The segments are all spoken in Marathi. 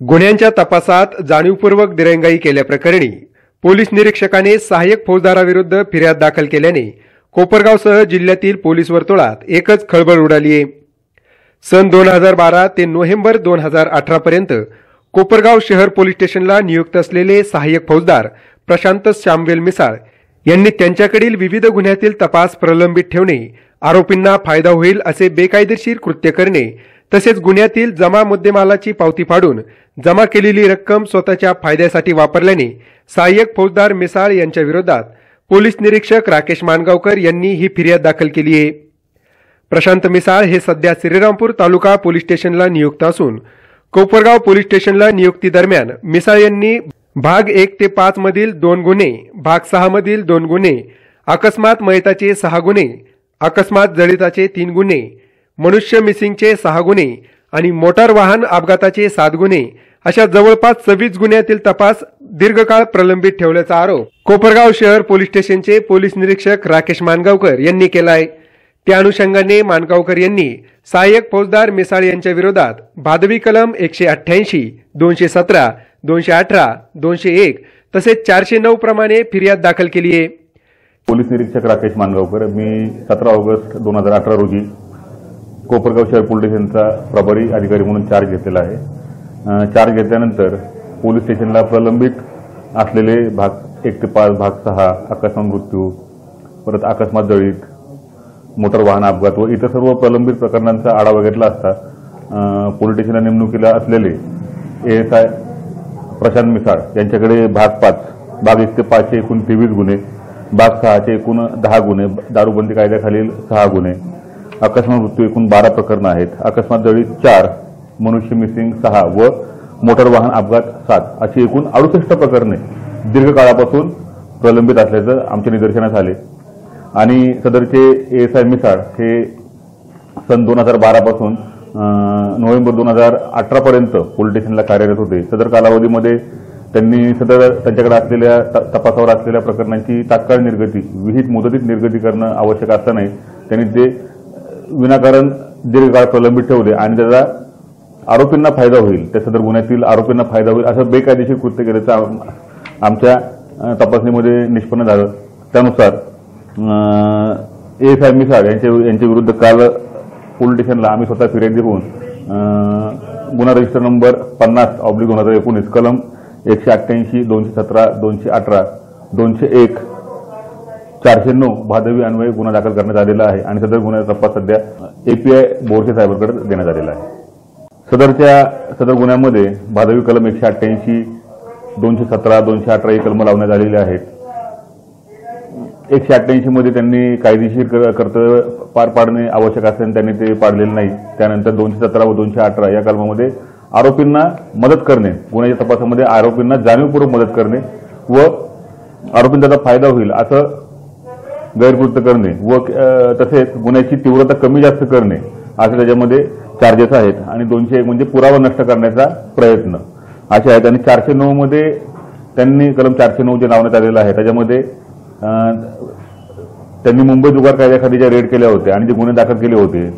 गुन्ह्यांच्या तपासात जाणीवपूर्वक दिरंगाई केल्याप्रकरणी पोलीस निरीक्षकाने सहाय्यक फौजदाराविरुद्ध फिर्याद दाखल केल्याने कोपरगावसह जिल्ह्यातील पोलीस वर्तुळात एकच खळबळ उडाली आहे. सन दोन हजार बारा ते नोव्हेंबर दोन हजार अठरापर्यंत कोपरगाव शहर पोलीस स्टेशनला नियुक्त असलेले सहाय्यक फौजदार प्रशांत श्यामवेल मिसाळ यांनी त्यांच्याकडील विविध गुन्ह्यातील तपास प्रलंबित ठेवणे आरोपींना फायदा होईल असे बेकायदेशीर कृत्य करणे तसेच गुन्ह्यातील जमा मुद्देमालाची पावती फाडून जमा केलेली रक्कम स्वतःच्या फायद्यासाठी वापरल्याने सहाय्यक फौजदार मिसाळ यांच्या विरोधात पोलीस निरीक्षक राकेश मानगावकर यांनी ही फिर्याद दाखल केली आहे. प्रशांत मिसाळ हे सध्या श्रीरामपूर तालुका पोलीस स्टेशनला नियुक्त असून कोपरगाव पोलीस स्टेशनला नियुक्ती दरम्यान मिसाळ यांनी भाग एक ते पाच मधील दोन गुन्हे भाग सहा मधील दोन गुन्हे अकस्मात मयताचे सहा गुन्हे अकस्मात जळिताचे तीन गुन्हे मनुष्य मिसिंगचे सहा गुन्हे आणि मोटार वाहन अपघाताचे सात गुन्हे अशा जवळपास सव्वीस गुन्ह्यातील तपास दीर्घकाळ प्रलंबित ठेवल्याचा आरोप कोपरगाव शहर पोलीस स्टेशनचे पोलीस निरीक्षक राकेश मानगावकर यांनी केलाय. त्या अनुषंगाने मानगावकर यांनी सहाय्यक फौजदार मिसाळ यांच्या विरोधात भादवी कलम एकशे अठ्ठ्याऐंशी दोनशे सतरा दोनशे अठरा दोनशे एक तसेच चारशे नऊ प्रमाणे फिर्याद दाखल केली आहे पोलीस निरीक्षक राकेश मानगावकर मी सतरा ऑगस्ट दोन हजार अठरा रोजी कोपरगाव शहर पोलीस स्टेशनचा प्रभारी अधिकारी म्हणून चार्ज घेतलेला आहे. चार्ज घेतल्यानंतर पोलीस स्टेशनला प्रलंबित असलेले भाग एक ते पाच भाग सहा अकस्मात मृत्यू परत अकस्मात जळीत मोटर वाहन अपघात व इतर सर्व प्रलंबित प्रकरणांचा आढावा घेतला असता पोलीस स्टेशनला नेमणुकीला असलेले एस आय प्रशांत मिसाळ यांच्याकडे भाग पाच भाग एक ते पाचशे एकूण तेवीस गुन्हे भाग सहाचे एकूण दहा गुन्हे दारूबंदी कायद्याखालील सहा गुन्हे अकस्मात मृत्यू एकूण बारा प्रकरणं आहेत. अकस्मात जळीत चार मनुष्य मिसिंग सहा व मोटर वाहन अपघात सात अशी एकूण अडुसष्ट प्रकरणे दीर्घकाळापासून प्रलंबित असल्याचं आमच्या निदर्शनास आले. आणि सदरचे एस आय मिसाळ हे सन दोन हजार बारापासून नोव्हेंबर दोन हजार अठरापर्यंत पोलीस स्टेशनला कार्यरत होते. सदर कालावधीमध्ये त्यांनी सदर त्यांच्याकडे असलेल्या त- तपासावर असलेल्या प्रकरणांची तात्काळ निर्गती विहित मुदतीत निर्गती करणं आवश्यक असतानाही त्यांनी ते विनाकारण दीर्घकाळ प्रलंबित ठेवले आणि त्याचा आरोपींना फायदा होईल. त्या सदर गुन्ह्यातील आरोपींना फायदा होईल असं बेकायदेशीर कृत्य केल्याचं आमच्या तपासणीमध्ये निष्पन्न झालं. त्यानुसार एस आय मिसाळ यांच्या यांच्या विरुद्ध काल पोलीस स्टेशनला आम्ही स्वतः फिर्याद देऊन गुन्हा रजिस्टर नंबर पन्नास ऑब्लिक दोन हजार एकोणीस कलम एकशे अठ्ठ्याऐंशी दोनशे सतरा दोनशे अठरा दोनशे एक चारशे नऊ भादवी अन्वये गुन्हा दाखल करण्यात आलेला आहे आणि सदर गुन्ह्याचा तपास सध्या एपीआय बोरसे साहेबांकडे देण्यात आलेला आहे. सदरच्या सदर गुन्ह्यामध्ये भादवी कलम एकशे अठ्ठ्याऐंशी दोनशे सतरा दोनशे अठरा ही कलम लावण्यात आलेली आहेत. एकशे अठ्ठ्याऐंशी मध्ये त्यांनी कायदेशीर कर्तव्य पार पाडणे आवश्यक असल्याने त्यांनी ते पाडलेले नाही. त्यानंतर दोनशे सतरा व दोनशे अठरा या कलमामध्ये आरोपींना मदत करणे गुन्ह्याच्या तपासामध्ये आरोपींना जाणीवपूर्वक मदत करणे व आरोपींचा त्याचा फायदा होईल असं गैरकृत्य करणे व तसेच गुन्ह्याची तीव्रता कमी जास्त करणे असे त्याच्यामध्ये चार्जेस आहेत आणि दोनशे एक म्हणजे पुरावा नष्ट करण्याचा प्रयत्न. असे आहेत आणि चारशे नऊ मध्ये त्यांनी कलम चारशे नऊ जे लावण्यात आलेलं आहे त्याच्यामध्ये त्यांनी मुंबई जुगार कायद्याखाली ज्या रेड केल्या होत्या आणि जे गुन्हे दाखल केले होते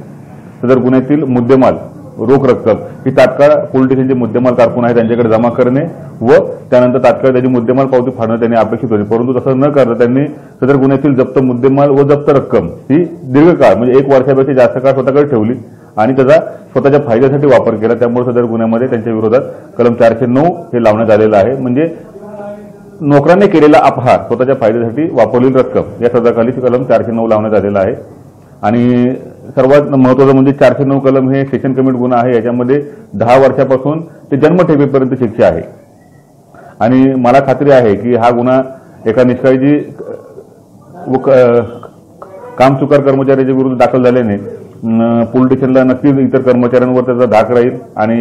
तर गुन्ह्यातील मुद्देमाल रोख रक्कम. ही तात्काळ पोलीस स्टेशनचे मुद्देमाल कारकून आहे त्यांच्याकडे जमा करणे व त्यानंतर तात्काळ त्याची मुद्देमाल पावती फाडणं त्यांनी अपेक्षित होती. परंतु तसं न करता त्यांनी सदर गुन्ह्यातील जप्त मुद्देमाल व जप्त रक्कम ही दीर्घकाळ म्हणजे एक वर्षापेक्षा जास्त काळ स्वतःकडे ठेवली आणि त्याचा स्वतःच्या फायद्यासाठी वापर केला. त्यामुळे सदर गुन्ह्यामध्ये त्यांच्या विरोधात कलम चारशे नऊ हे लावण्यात आलेलं आहे. म्हणजे नोकराने केलेला अपहार स्वतःच्या फायद्यासाठी वापरलेली रक्कम या सदराखाली कलम चारशे नऊ लावण्यात आलेला आहे. आणि सर्वात महत्वाचं म्हणजे चारशे नऊ कलम हे सेशन कमिट गुन्हा आहे याच्यामध्ये दहा वर्षापासून ते जन्मठेपेपर्यंत शिक्षा आहे. आणि मला खात्री आहे की हा गुन्हा एका निष्काळजी व क- काम कर्मचाऱ्याच्या विरुद्ध दाखल झाल्याने पोलीस स्टेशनला नक्कीच इतर कर्मचाऱ्यांवर त्याचा धाक राहील आणि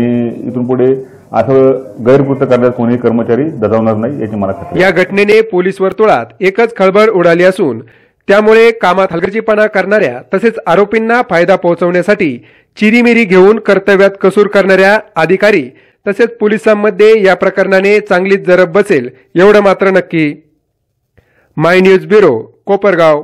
इथून पुढे असं गैरकृत्य करण्यास कोणीही कर्मचारी दजावणार नाही याची मला खात्री या घटनेने पोलीस वर्तुळात एकच खळबळ उडाली असून त्यामुळे कामात हलगर्जीपणा करणाऱ्या तसेच आरोपींना फायदा पोहोचवण्यासाठी चिरीमिरी घेऊन कर्तव्यात कसूर करणाऱ्या अधिकारी तसेच पोलिसांमध्ये या प्रकरणाने चांगलीच जरब बसेल एवढं मात्र नक्की. My news bureau Kopargaon.